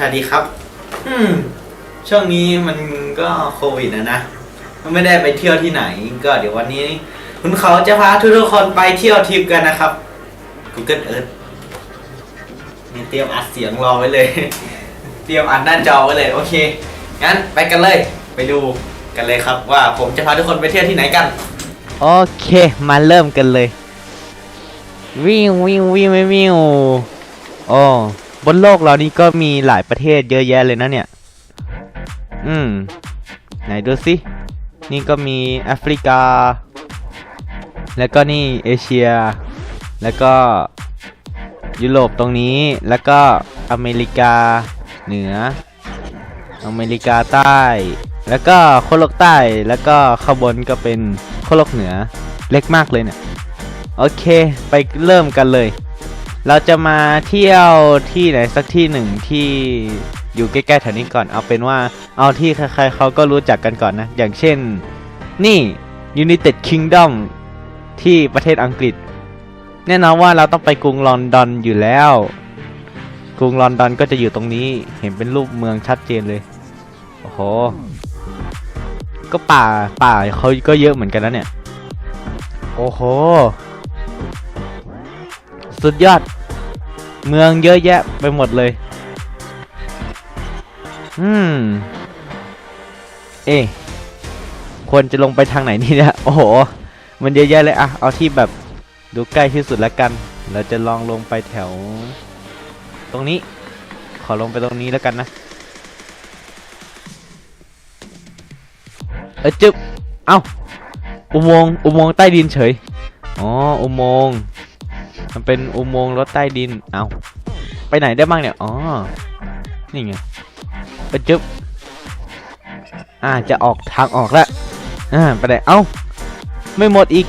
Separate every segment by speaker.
Speaker 1: สวัสดีครับ อืม ช่วงนี้มันก็โควิดนะนะไม่ได้ไปเที่ยวที่ไหน ก็เดี๋ยววันนี้ คุณเขาจะพาทุกๆคนไปเที่ยวทริปกันนะครับ Google Earth นี่เตรียมอัดเสียงรอไว้เลย เตรียมอัดหน้าจอไว้เลย โอเค งั้นไปกันเลย ไปดูกันเลยครับ ว่าผมจะพาทุกคนไปเที่ยวที่ไหนกัน
Speaker 2: โอเค มาเริ่มกันเลย วิววิววิววิววิวโอ้ บนโลกเรานี่ก็มีหลายประเทศเยอะแยะเลยนะเนี่ย อืม ไหนดูสิ นี่ก็มีแอฟริกา แล้วก็นี่เอเชีย แล้วก็ยุโรปตรงนี้ แล้วก็อเมริกาเหนือ อเมริกาใต้ แล้วก็โคโลกใต้ แล้วก็ข้างบนก็เป็นโคโลกเหนือ เล็กมากเลยเนี่ย โอเค ไปเริ่มกันเลย เราจะมาเที่ยวที่ไหนสักที่หนึ่งที่อยู่ใกล้ๆแถวนี้ก่อนเอาเป็นว่าเอาที่ใครๆเขาก็รู้จักกันก่อนนะ อย่างเช่นนี่ United Kingdom ที่ประเทศอังกฤษ แน่นอนว่าเราต้องไปกรุงลอนดอนอยู่แล้ว กรุงลอนดอนก็จะอยู่ตรงนี้เห็นเป็นรูปเมืองชัดเจนเลย โอ้โห ก็ป่าป่าเขาก็เยอะเหมือนกันนะเนี่ย โอ้โห สุดยอด เมืองเยอะแยะไปหมดเลย อืม เอ๊ะควรจะลงไปทางไหนนี่เนี่ย โอ้โห มันเยอะแยะเลยอะเอาที่แบบดูใกล้ที่สุดแล้วกัน เราจะลองลงไปแถว ตรงนี้ ขอลงไปตรงนี้แล้วกันนะ เอจึ๊บ เอ้า อุโมงค์ อุโมงค์ใต้ดินเฉย อ๋อ อุโมงค์ มันเป็นอุโมงค์รถใต้ดิน เอาไปไหนได้บ้างเนี่ย อ๋อ นี่ไงเอยจึ๊บ อ่า จะออกทางออกแล้วอ่า ไปไหน เอ้า ไม่หมดอีก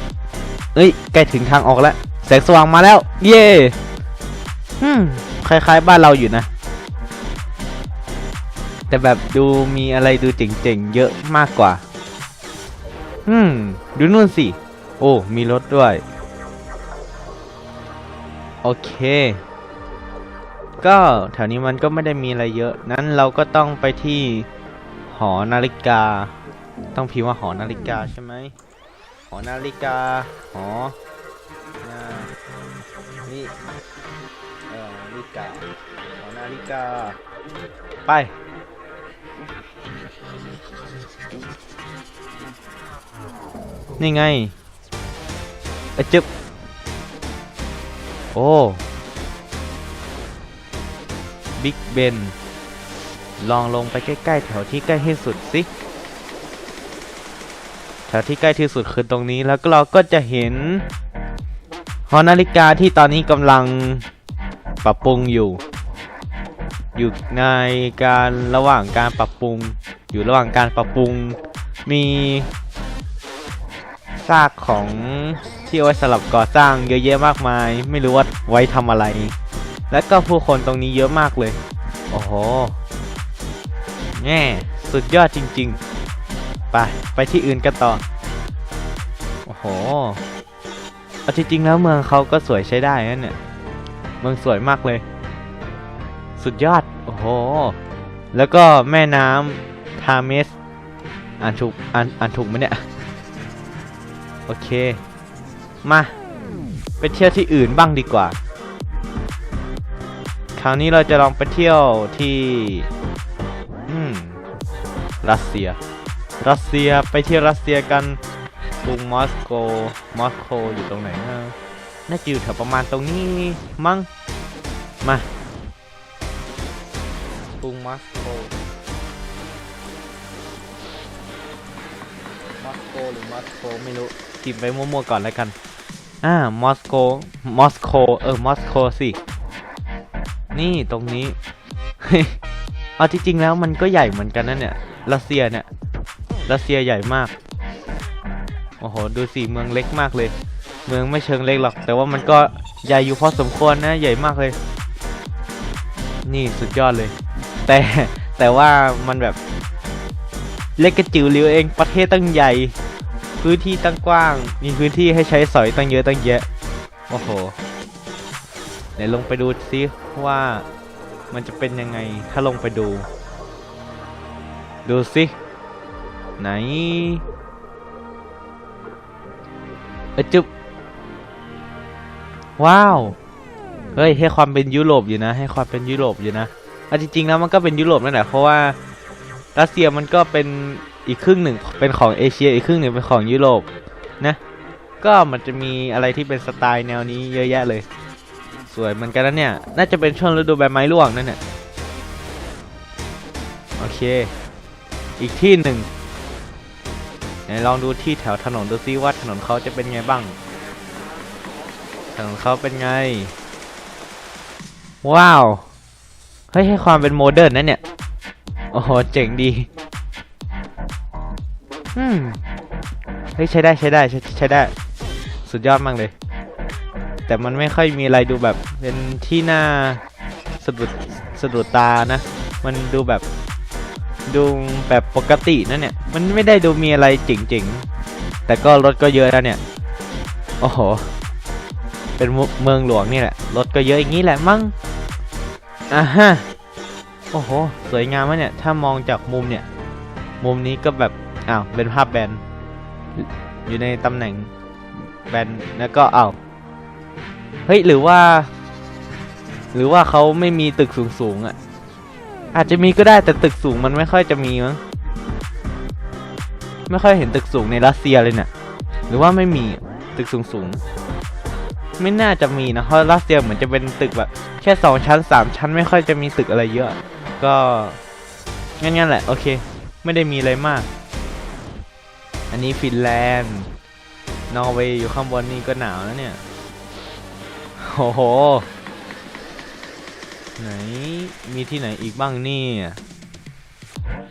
Speaker 2: เอ้ย ใกล้ถึงทางออกแล้ว แสงสว่างมาแล้ว เย้อืมคล้าย ๆ บ้านเราอยู่นะ แต่แบบดูมีอะไรดูเจ๋งๆ เยอะมากกว่า อืม ดูนู่นสิ โอ้ มีรถด้วย โอเค ก็แถวนี้มันก็ไม่ได้มีอะไรเยอะ นั้นเราก็ต้องไปที่หอนาฬิกา ต้องพิมพ์ว่าหอนาฬิกาใช่ไหมหอนาฬิกา หอนาฬิเอ่อนาฬิกา หอนาฬิกา ไป นี่ไงเอะจึบ โอ้บิ๊กเบนลองลงไปใกล้ๆแถวที่ใกล้ที่สุดสิแถวที่ใกล้ที่สุดคือตรงนี้แล้วก็เราก็จะเห็นหอนาฬิกาที่ตอนนี้กำลังปรับปรุงอยู่ อยู่ในการระหว่างการปรับปรุง อยู่ระหว่างการปรับปรุงมี ซากของที่เอาไว้สลับก่อสร้างเยอะแยะมากมาย ไม่รู้ว่าไว้ทำอะไร และก็ผู้คนตรงนี้เยอะมากเลย โอ้โหแง่สุดยอดจริง ๆ ไป ไปที่อื่นกันต่อ โอ้โหเอาจริงๆแล้วเมืองเขาก็สวยใช้ได้นะเนี่ย เมืองสวยมากเลย สุดยอด โอ้โห แล้วก็แม่น้ำทาเมส อ่านถูก อ่านอ่านถูกไหมเนี่ย โอเค มาไปเที่ยวที่อื่นบ้างดีกว่า คราวนี้เราจะลองไปเที่ยวที่ อืม รัสเซีย รัสเซียไปเที่ยวรัสเซียกันกรุงมอสโก มอสโกอยู่ตรงไหนนะน่าจะอยู่แถวประมาณตรงนี้มั้ง มากรุงมอสโก มอสโกหรือมอสโกไม่รู้ พิมพ์ไปมั่วๆก่อนแล้วกัน อ่ามอสโก มอสโก เออ มอสโกสิ นี่ตรงนี้ เอาจริงๆแล้วมันก็ใหญ่เหมือนกันนะเนี่ย รัสเซียเนี่ย รัสเซียใหญ่มาก โอ้โห ดูสิ เมืองเล็กมากเลย เมืองไม่เชิงเล็กหรอก แต่ว่ามันก็ใหญ่อยู่พอสมควรนะ ใหญ่มากเลย นี่สุดยอดเลย แต่แต่ว่ามันแบบเล็กกระจิ๋วเหลิวเองประเทศตั้งใหญ่ พื้นที่ตั้งกว้าง มีพื้นที่ให้ใช้สอยตั้งเยอะตั้งแยะ โอ้โหเดี๋ยวลงไปดูซิว่ามันจะเป็นยังไงถ้าลงไปดู ดูสิไหนเอจุ๊บว้าว เฮ้ย ให้ความเป็นยุโรปอยู่นะ ให้ความเป็นยุโรปอยู่นะอะจริงๆแล้วมันก็เป็นยุโรปนั่นแหละเพราะว่ารัสเซียมันก็เป็น อีกครึ่งหนึ่งเป็นของเอเชีย อีกครึ่งหนึ่งเป็นของยุโรปนะ ก็มันจะมีอะไรที่เป็นสไตล์แนวนี้เยอะแยะเลย สวยเหมือนกันนะเนี่ย น่าจะเป็นช่วงฤดูใบไม้ร่วงนั่นเนี่ยโอเค อีกที่หนึ่งไหนลองดูที่แถวถนนดูซิว่าถนนเขาจะเป็นไงบ้าง ถนนเขาเป็นไง ว้าว เฮ้ยให้ความเป็นโมเดิร์นนะเนี่ย โอ้โห เจ๋งดี อืมเฮ้ยใช้ได้ใช้ได้ใช้ใช้ได้ สุดยอดมากเลย แต่มันไม่ค่อยมีอะไรดูแบบเป็นที่น่าสะดุดสะดุดตานะ มันดูแบบดูแบบปกตินะเนี่ย มันไม่ได้ดูมีอะไรเจ๋งๆ แต่ก็รถก็เยอะแล้วเนี่ย โอ้โห เป็นเมืเมืองหลวงนี่แหละ รถก็เยอะอย่างนี้แหละมั้ง อ่าฮะ โอ้โห สวยงามมากเนี่ย ถ้ามองจากมุมเนี่ย มุมนี้ก็แบบ อ้าวเป็นภาพแบนอยู่ในตำแหน่งแบนแล้วก็อ้าวเฮ้ยหรือว่า หรือว่าเขาไม่มีตึกสูงๆอะ อาจจะมีก็ได้แต่ตึกสูงมันไม่ค่อยจะมีมั้งไม่ค่อยเห็นตึกสูงในรัสเซียเลยเนี่ยหรือว่าไม่มีตึกสูงๆไม่น่าจะมีนะเพราะรัสเซียเหมือนจะเป็นตึกแบบแค่สองชั้นสามชั้นไม่ค่อยจะมีตึกอะไรเยอะ ก็งั้นๆแหละโอเค ไม่ได้มีอะไรมาก อันนี้ฟินแลนด์ นอร์เวย์อยู่ข้างบนนี่ก็หนาวนะเนี่ย โอ้โห ไหน มีที่ไหนอีกบ้างนี่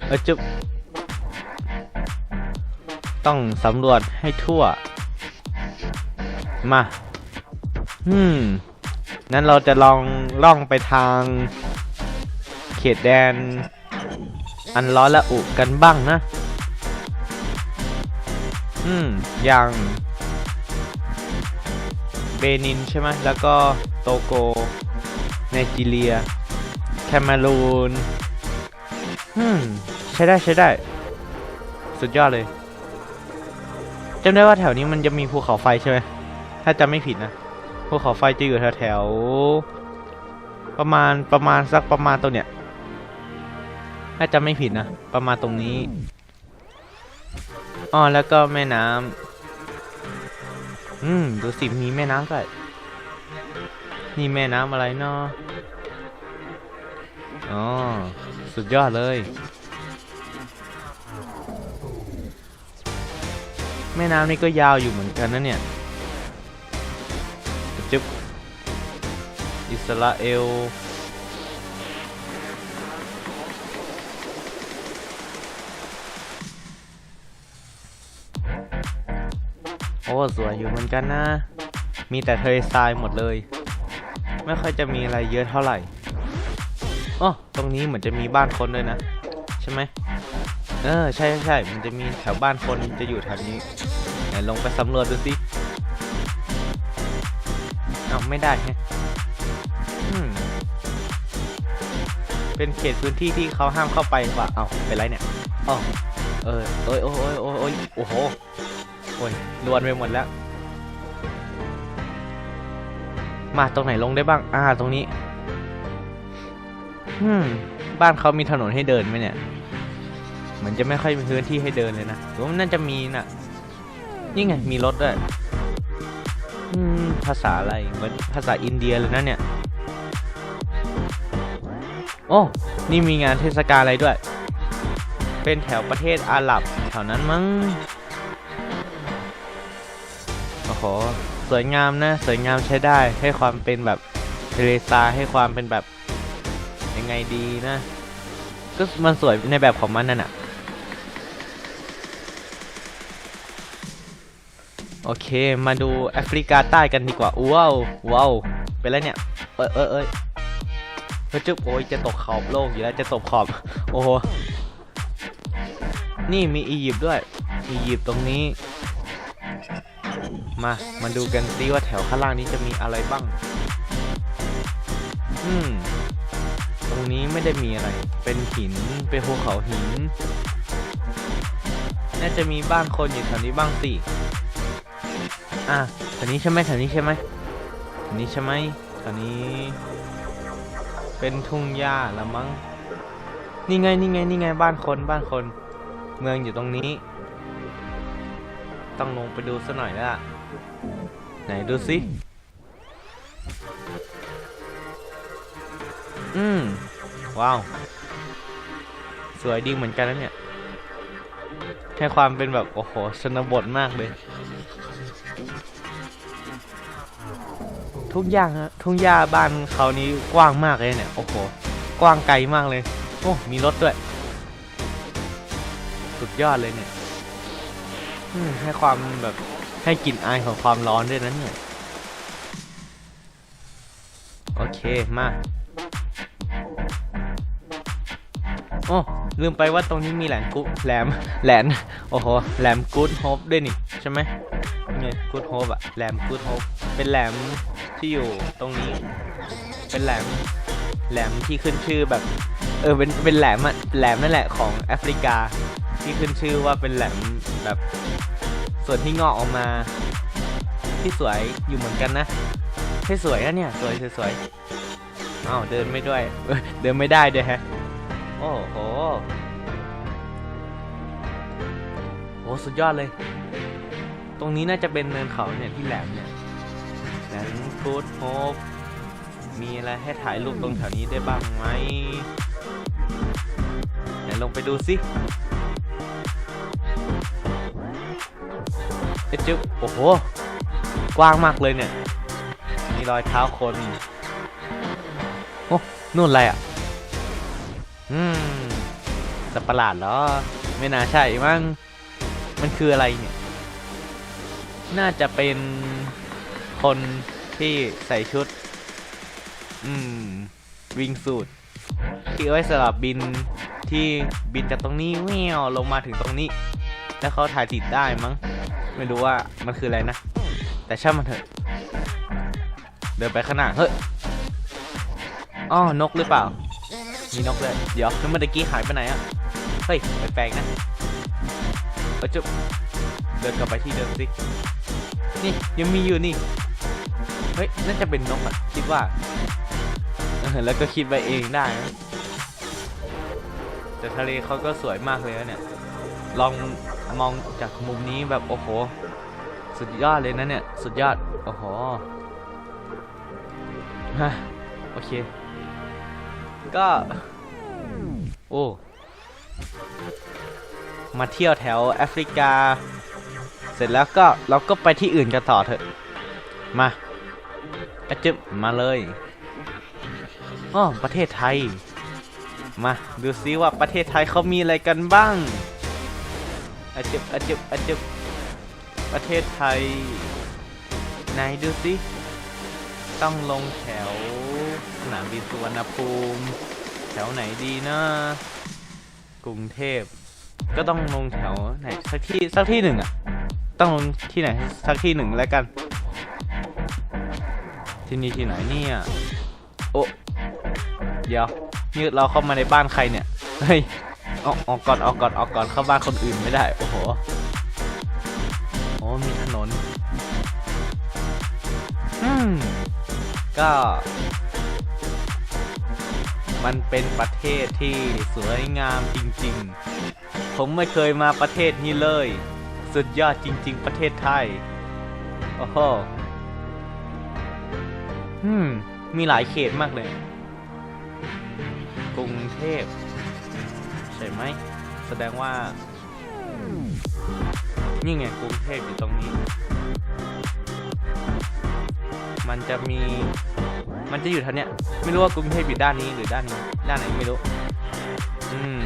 Speaker 2: เออจุบต้องสำรวจให้ทั่ว มา อืม นั้นเราจะลองล่องไปทาง เขตแดน อันร้อนและอุกันบ้างนะ อืมอย่างเบนินใช่ไหมแล้วก็โตโกไนจีเรีย แคมารูนอืมใช้ได้ใช้ได้ สุดยอดเลยจำได้ว่าแถวนี้มันจะมีภูเขาไฟใช่ไหมถ้าจำไม่ผิดนะภูเขาไฟจะอยู่แถวแถวประมาณประมาณสักประมาณตรงเนี้ยถ้าจำไม่ผิดนะ ประมาณตรงนี้ อ๋อแล้วก็แม่น้ำอืมดูสิมีแม่น้ำด้วยนี่แม่น้ำอะไรเนาะอ๋อสุดยอดเลย แม่น้ำนี่ก็ยาวอยู่เหมือนกันนะเนี่ยจึ๊บอิสราเอล โอ้สวยอยู่เหมือนกันนะ มีแต่เทะเลทรายหมดเลย ไม่ค่อยจะมีอะไรเยอะเท่าไหร่อ๋อตรงนี้เหมือนจะมีบ้านคนด้วยนะ ใช่ไหมเออใช่ใช่ใช่มันจะมีแถวบ้านคนจะอยู่แถวนี้ไหนลงไปสำรวจดูสิเอาไม่ได้ฮะเป็นเขตพื้นที่ที่เขาห้ามเข้าไปว่ะเอาเป็นไรเนี่ยอ๋อเออโอ้ยโอ้ยโอ้ยโอ้ยโอ้โห โอ้ยลวนไปหมดแล้ว มาตรงไหนลงได้บ้าง อ่า ตรงนี้อืมบ้านเขามีถนนให้เดินไหมเนี่ย เหมือนจะไม่ค่อยมีพื้นที่ให้เดินเลยนะหรือว่ามันน่าจะมีนะนี่ไง มีรถด้วยอืม ภาษาอะไร เหมือนภาษาอินเดียเลยนะเนี่ย โอ้ นี่มีงานเทศกาลอะไรด้วย เป็นแถวประเทศอาหรับแถวนั้นมั้ง โอ้โหสวยงามนะ สวยงามใช้ได้ให้ความเป็นแบบทะเลทรายให้ความเป็นแบบยังไงดีนะ ก็มันสวยในแบบของมันนั่นน่ะโอเค มาดูแอฟริกาใต้กันดีกว่า ว้าวว้าวเป็นไรเนี่ย เอ้ยเอ้ยเอ้ยเฮ้ยจุ๊บโอ้ยจะตกขอบโลกอยู่แล้วจะตกขอบ โอ้โห นี่มีอียิปต์ด้วย อียิปต์ตรงนี้ มา มาดูกันซิว่าแถวข้างล่างนี้จะมีอะไรบ้าง อืม ตรงนี้ไม่ได้มีอะไร เป็นหิน เป็นภูเขาหิน น่าจะมีบ้านคนอยู่แถวนี้บ้างสิ อะแถวนี้ใช่ไหมแถวนี้ใช่ไหมแถวนี้ใช่ไหมแถวนี้ เป็นทุ่งหญ้าละมั้ง นี่ไง นี่ไง นี่ไง บ้านคน บ้านคน เมืองอยู่ตรงนี้ต้องลงไปดูสัหน่อยแล้ว ไหนดูสิ อืม ว้าว สวยดีเหมือนกันนะเนี่ยแค่ความเป็นแบบ โอ้โหชนบทมากเลย ทุ่งหญ้าฮะทุ่งหญ้าบ้านเขานี้กว้างมากเลยเนี่ย โอ้โห กว้างไกลมากเลย โอ้ มีรถด้วย สุดยอดเลยเนี่ยให้ความแบบ ให้กลิ่นอายของความร้อนด้วยนะเนี่ย โอเค มา โอ้ ลืมไปว่าตรงนี้มีแหลมกุแหลม แหลม โอ้โห แหลมกูดโฮปด้วยนี่ ใช่ไหมเนี่กูดโฮปอะแหลมกูดโฮปเป็นแหลมที่อยู่ตรงนี้ เป็นแหลม แหลมที่ขึ้นชื่อแบบ เออ เป็น เป็นแหลมอะแหลมนั่นแหละของแอฟริกา ที่ขึ้นชื่อว่าเป็นแหลมแบบ ส่วนที่งอกออกมา ที่สวยอยู่เหมือนกันนะที่สวยนะเนี่ยสวยสวยอ้าวเดินไม่ด้วย เดินไม่ได้ด้วยแฮะ โอ้โหโอ้สุดยอดเลย ตรงนี้น่าจะเป็นเนินเขาเนี่ยที่แหลมเนี่ยแหลมฟูดโฮปมีอะไรให้ถ่ายรูปตรงแถวนี้ได้บ้างไหมไหนลงไปดูสิ จึ๊บโอ้โห กว้างมากเลยเนี่ย มีรอยเท้าคน โอ้ นู่นอะไรอะ อืมสัตว์ประหลาดเหรอ ไม่น่าใช่มั้ง มันคืออะไรเนี่ย น่าจะเป็นคนที่ใส่ชุด อืม วิงสูตรที่เอาไว้สำหรับบินที่บินจากตรงนี้แววลงมาถึงตรงนี้ แล้วเขาถ่ายติดได้มั้ง ไม่รู้ว่ามันคืออะไรนะ แต่ช่างมันเถอะ เดินไปข้างหน้า เฮ้ยอ้อนกหรือเปล่า มีนกเลย เดี๋ยวแล้วเมื่อกี้หายไปไหนอะ เฮ้ยแปลกๆนะเอ้ยจุ๊บเดินกลับไปที่เดิมสิ นี่ยังมีอยู่นี่ เฮ้ยน่าจะเป็นนกอะคิดว่า แล้วก็คิดไปเองได้นะแต่ทะเลเขาก็สวยมากเลยนะเนี่ย ลองมองจากมุมนี้แบบโอ้โห สุดยอดเลยนะเนี่ย สุดยอด โอ้โหฮะโอเค ก็ โอ้ มาเที่ยวแถวแอฟริกา เสร็จแล้วก็เราก็ไปที่อื่นกันต่อเถอะ มาอะจึบมาเลยอ๋อประเทศไทย มาดูซิว่าประเทศไทยเขามีอะไรกันบ้าง อะจึบอะจึบอะจึบประเทศไทยไหนดูซิต้องลงแถวสนามบินสุวรรณภูมิ แถวไหนดีนะกรุงเทพ ก็ต้องลงแถวไหนสักที่สักที่หนึ่งอะต้องลงที่ไหนสักที่หนึ่งแล้วกัน ที่นี่ที่ไหนเนี่ยโอ้เดี๋ยวนี่เราเข้ามาในบ้านใครเนี่ยเฮ้ย ออกออกก่อนออกก่อนออกก่อนเข้าบ้านคนอื่นไม่ได้ โอ้โหโอ้มีถนน อืม ก็ มันเป็นประเทศที่สวยงามจริง ๆ ผมไม่เคยมาประเทศนี้เลย สุดยอดจริง ๆ ประเทศไทย โอ้โห อืม มีหลายเขตมากเลย กรุงเทพ ใช่ไหม แสดงว่า นี่ไงกรุงเทพอยู่ตรงนี้ มันจะมี มันจะอยู่ทางเนี้ย ไม่รู้ว่ากรุงเทพอยู่ด้านนี้หรือด้านนี้ ด้านไหนไม่รู้ อืม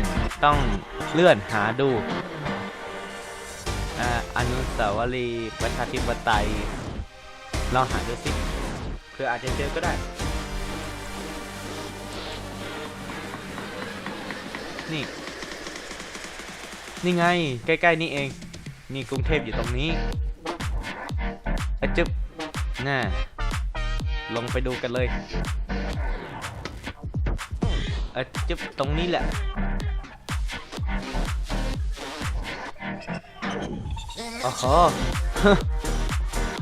Speaker 2: ต้องเลื่อนหาดูอาอนุสาวรีย์ประชาธิปไตย ลองหาดูสิเพื่ออาจจะเจอก็ได้ นี่ นี่ไง ใกล้ๆนี่เอง นี่กรุงเทพอยู่ตรงนี้อะจึ๊บน่าลงไปดูกันเลยออจึ๊บตรงนี้แหละโอ้โห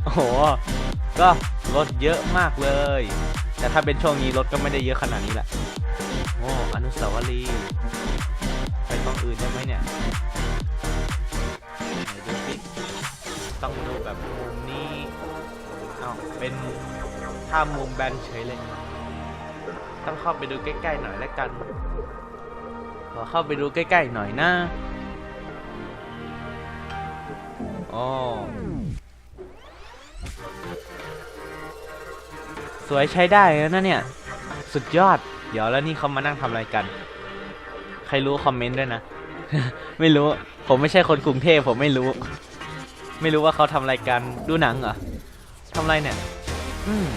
Speaker 2: โอ้โห ก็รถเยอะมากเลย แต่ถ้าเป็นช่วงนี้รถก็ไม่ได้เยอะขนาดนี้แหละ โอ้ อนุสาวรีย์ไปตรงอื่นได้ไหมเนี่ย ต้องดูแบบมุมนี้เอาเป็นถ้ามุมแบนเฉยเลย ต้องเข้าไปดูใกล้ๆหน่อยแล้วกัน ขอเข้าไปดูใกล้ๆหน่อยนะอ๋อสวยใช้ได้แล้วนะเนี่ย สุดยอด เดี๋ยวแล้วนี่เขามานั่งทำอะไรกัน ใครรู้คอมเมนต์ด้วยนะ ไม่รู้ ผมไม่ใช่คนกรุงเทพผมไม่รู้ ไม่รู้ว่าเขาทำอะไรกันดูหนังเหรอทำไรเนี่ย อืม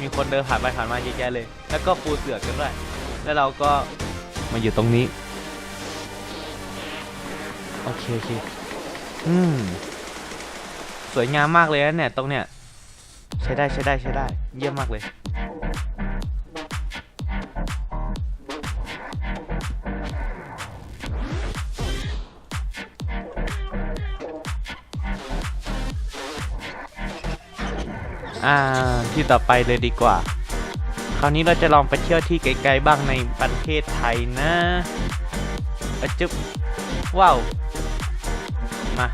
Speaker 2: มีคนเดินผ่านไปผ่านมาเยอะแยะเลย แล้วก็ปูเสือกกันด้วย แล้วเราก็มาอยู่ตรงนี้ โอเคโอเค อืม สวยงามมากเลยนะเนี่ย ตรงเนี้ย ใช้ได้ใช้ได้ใช้ได้ เยี่ยมมากเลย อ่าที่ต่อไปเลยดีกว่า คราวนี้เราจะลองไปเที่ยวที่ไกลๆบ้างในประเทศไทยนะอะจึ๊บว้าวมา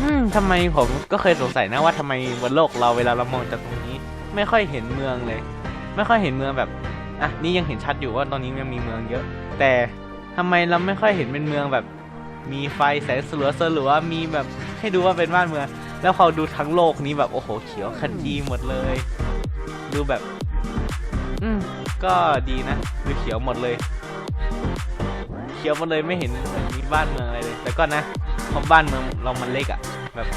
Speaker 2: อืมทำไมผมก็เคยสงสัยนะว่าทำไมบนโลกเราเวลาเรามองจากตรงนี้ ไม่ค่อยเห็นเมืองเลย ไม่ค่อยเห็นเมืองแบบอะนี่ยังเห็นชัดอยู่ว่าตอนนี้ยังมีเมืองเยอะ แต่ทำไมเราไม่ค่อยเห็นเป็นเมืองแบบ มีไฟแสงสลัวสลัวมีแบบให้ดูว่าเป็นบ้านเมือง แล้วพอดูทั้งโลกนี้แบบโอ้โหเขียวขจีหมดเลย ดูแบบ อืมก็ดีนะดูเขียวหมดเลย เขียวหมดเลยไม่เห็นเหมือนมีบ้านเมืองอะไรเลย แต่ก็นะเพราะบ้านเมืองเรามันเล็กอะ่ะ แบบ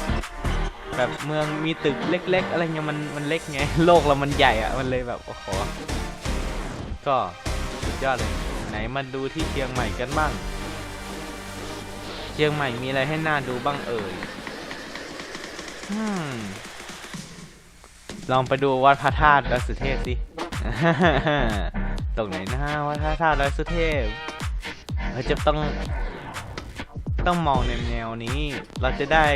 Speaker 2: แบบเมืองมีตึกเล็ก ๆ อะไรเงี้ยมันมันเล็กไงโลกเรามันใหญ่อะ่ะมันเลยแบบโอ้โหก็สุดยอดเลย ไหนมาดูที่เชียงใหม่กันบ้างเชียงใหม่มีอะไรให้น่าดูบ้างเอ่ยอืม ลองไปดูวัดพระธาตุดอยสุเทพสิตรงไหนนะวัดพระธาตุดอยสุเทพเราจะต้อง ต้องมองในแนวนี้ เราจะได้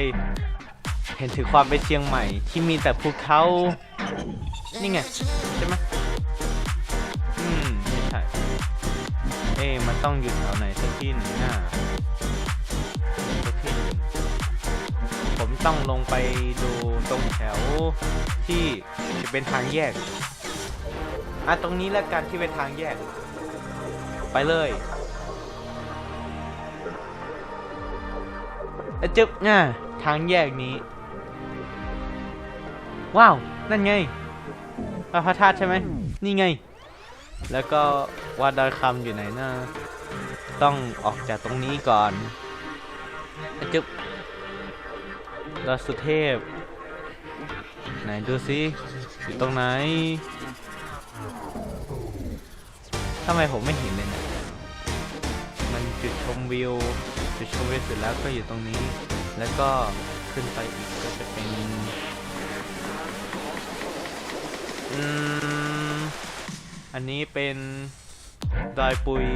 Speaker 2: เห็นถึงความเป็นเชียงใหม่ ที่มีแต่ภูเขา นี่ไง ใช่ไหมอืม ไม่ใช่ เอ๊มันต้องอยู่แถวไหนสักที่หนึ่งน่ะ ต้องลงไปดูตรงแถวที่จะเป็นทางแยกอะตรงนี้แล้วกันที่เป็นทางแยก ไปเลยอจึ๊บน่ะทางแยกนี้ ว้าว นั่นไงพระพระธาตุใช่ไหมนี่ไง แล้วก็วัดดอยคำอยู่ไหนนะต้องออกจากตรงนี้ก่อนอจึ๊บ ดอยสุเทพ ไหนดูสิอยู่ตรงไหนทำไมผมไม่เห็นเลยเนี่ยมันจุดชมวิว จุดชมวิวเสร็จแล้วก็อยู่ตรงนี้ แล้วก็ขึ้นไปอีกก็จะเป็นอืมอันนี้เป็นดอยปุย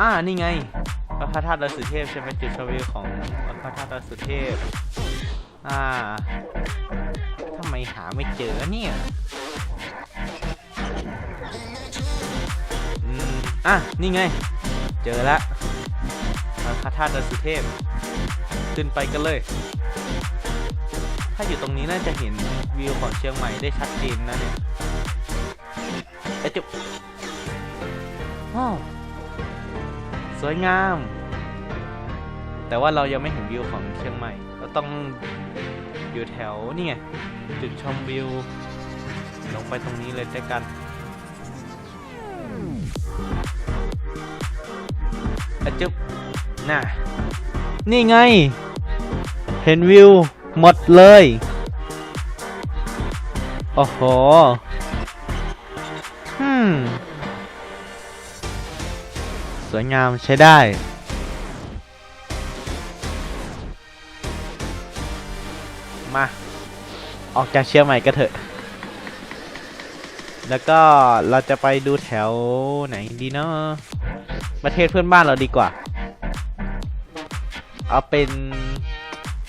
Speaker 2: อ่า นี่ไงพระธาตุดอยสุเทพใช่ไหมจุดชมวิวของ ระสุเทพ อ่าทำไมหาไม่เจอเนี่ยอืมอะ นี่ไง เจอล้ววัดพระธาตุดอยสุเทพ ขึ้นไปกันเลย ถ้าอยู่ตรงนี้น่าจะเห็นวิวของเชียงใหม่ได้ชัดเจนนะเนี่ยเอ๊ะจุ๊บอ้าวสวยงาม แต่ว่าเรายังไม่เห็นวิวของเชียงใหม่เราต้องอยู่แถวนี่ไงจุดชมวิว ลงไปตรงนี้เลยด้วยกันอะจุ๊บน่ะ นี่ไง เห็นวิว หมดเลย โอ้โหสวยงามใช้ได้ ออกจากเชียงใหม่กันเถอะ แล้วก็เราจะไปดูแถวไหนดีเนาะประเทศเพื่อนบ้านเราดีกว่า เอาเป็น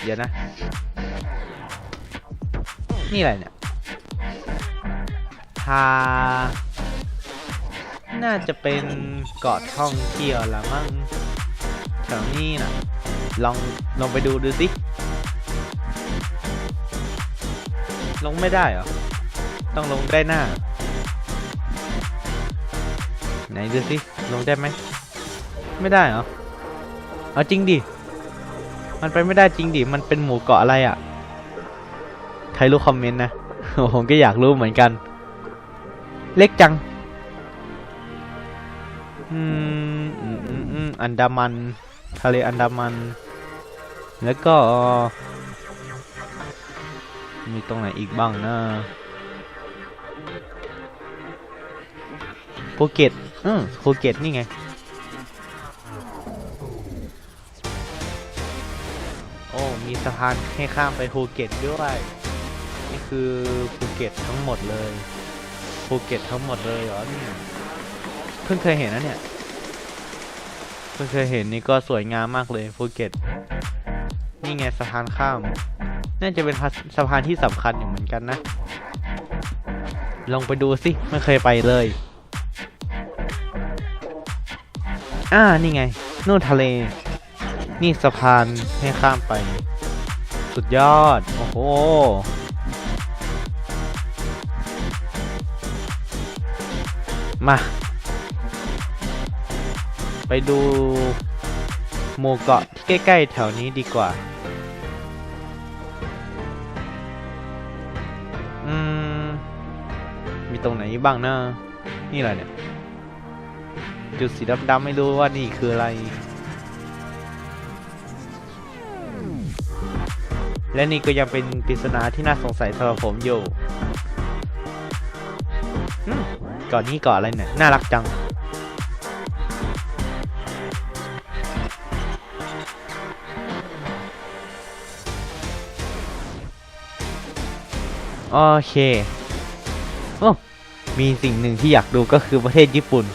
Speaker 2: เดี๋ยวนะ นี่อะไรเนี่ยทาน่าจะเป็นเกาะท่องเที่ยวละมั้งแถวนี้นะลองลองไปดูดูสิ ลงไม่ได้เหรอ ต้องลงได้หน้า ไหนดูสิ ลงได้ไหม ไม่ได้เหรอ เอาจริงดิ มันไปไม่ได้จริงดิ มันเป็นหมู่เกาะอะไรอะ่ะ ใครรู้คอมเมนต์นะ ผมก็อยากรู้เหมือนกัน เล็กจัง อืมอืมอืมอันดามัน ทะเลอันดามัน แล้วก็ มีตรงไหนอีกบ้างนะภูเก็ตอืมภูเก็ตนี่ไง โอ้ มีสะพานให้ข้ามไปภูเก็ตด้วย นี่คือภูเก็ตทั้งหมดเลยภูเก็ตทั้งหมดเลยเหรอเนี่ยเพิ่งเคยเห็นนะเนี่ย เพิ่งเคยเห็นนี่ก็สวยงามมากเลยภูเก็ตนี่ไงสะพานข้าม น่าจะเป็นสะพานที่สำคัญอยู่เหมือนกันนะ ลองไปดูสิไม่เคยไปเลย อ่า นี่ไง นู่นทะเล นี่สะพานให้ข้ามไป สุดยอด โอ้โหมา ไปดูหมู่เกาะที่ใกล้ ๆ แถวนี้ดีกว่า ตรงไหนบ้างนะนี่อะไรเนี่ย จุดสีดำๆไม่รู้ว่านี่คืออะไร และนี่ก็ยังเป็นปริศนาที่น่าสงสัยสำหรับผมอยู่ก่อนนี้ก่อนอะไรเนี่ย น่ารักจังโอเค มีสิ่งหนึ่งที่อยากดูก็คือประเทศญี่ปุ่น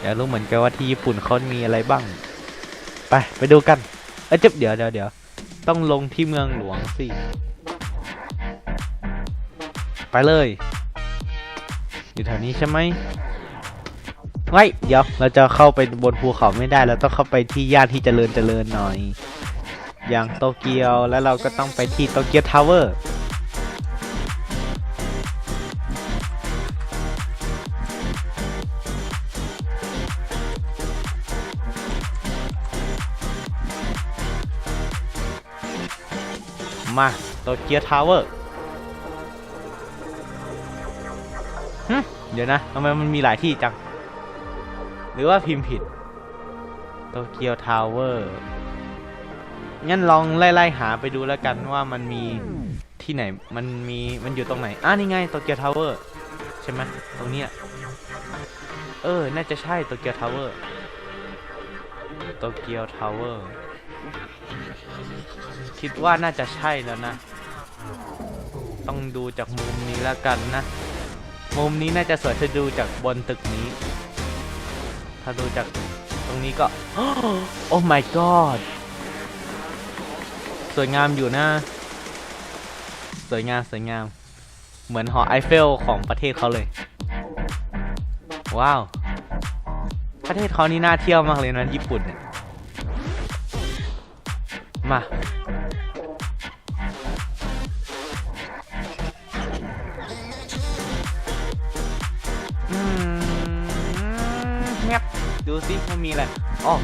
Speaker 2: อยากรู้เหมือนกันว่าที่ญี่ปุ่นเขามีอะไรบ้าง ไปไปดูกัน เอ้ยเจ็บเดี๋ยวเดี๋ยวเดี๋ยวต้องลงที่เมืองหลวงสิ ไปเลย อยู่แถวนี้ใช่ไหมไว้เดี๋ยวเราจะเข้าไปบนภูเขาไม่ได้ เราต้องเข้าไปที่ย่านที่เจริญเจริญหน่อย อย่างโตเกียวแล้วเราก็ต้องไปที่โตเกียวทาวเวอร์ มาโตเกียวทาวเวอร์เดี๋ยวนะทำไมมันมีหลายที่จัง หรือว่าพิมพ์ผิดโตเกียวทาวเวอร์งั้นลองไล่ๆหาไปดูแล้วกันว่ามันมีที่ไหน มันมีมันอยู่ตรงไหนอ่านี่ไงโตเกียวทาวเวอร์ใช่ไหมตรงเนี้ยเออ น่าจะใช่โตเกียวทาวเวอร์โตเกียวทาวเวอร์ คิดว่าน่าจะใช่แล้วนะ ต้องดูจากมุมนี้แล้วกันนะ มุมนี้น่าจะสวยถ้าดูจากบนตึกนี้ ถ้าดูจากตรงนี้ก็ โอ้ my god สวยงามอยู่นะ สวยงามสวยงาม เหมือนหอไอเฟลของประเทศเขาเลย ว้าว ประเทศเขานี่น่าเที่ยวมากเลยนะญี่ปุ่นเนี่ย มา อืมเงียบดูสิว่ามีอะไรอ๋อ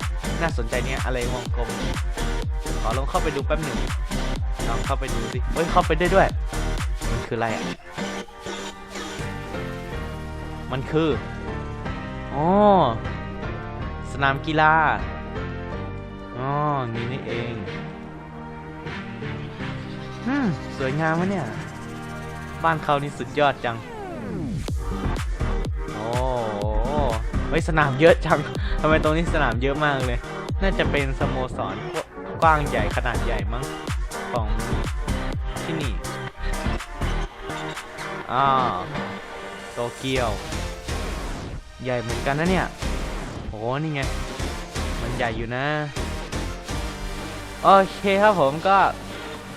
Speaker 2: น่าสนใจเนี่ยอะไรวงกลมขอลองเข้าไปดูแป๊บหนึ่งลองเข้าไปดูสิเฮ้ยเข้าไปได้ด้วย มันคืออะไรอะ มันคืออ๋อสนามกีฬาอ๋อนี่นี่เอง อืมสวยงามวะเนี่ย บ้านเขานี่สุดยอดจัง โอ้โหเฮ้ยสนามเยอะจังทำไมตรงนี้สนามเยอะมากเลย น่าจะเป็นสโมสรกว้างใหญ่ขนาดใหญ่มั้งของที่นี่อ่าโตเกียว ใหญ่เหมือนกันนะเนี่ยโอ้นี่ไง มันใหญ่อยู่นะ โอเคครับผมก็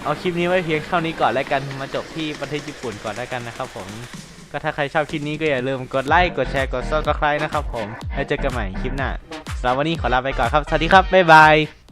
Speaker 2: เอาคลิปนี้ไว้เพียงเท่านี้ก่อนแล้วกันมาจบที่ประเทศญี่ปุ่นก่อนแล้วกันนะครับผมก็ถ้าใครชอบคลิปนี้ก็อย่าลืมกดไลค์กดแชร์กดซับสไครต์นะครับผมแล้วเจอกันใหม่คลิปหน้าสำหรับวันนี้ขอลาไปก่อนครับสวัสดีครับบ๊ายบาย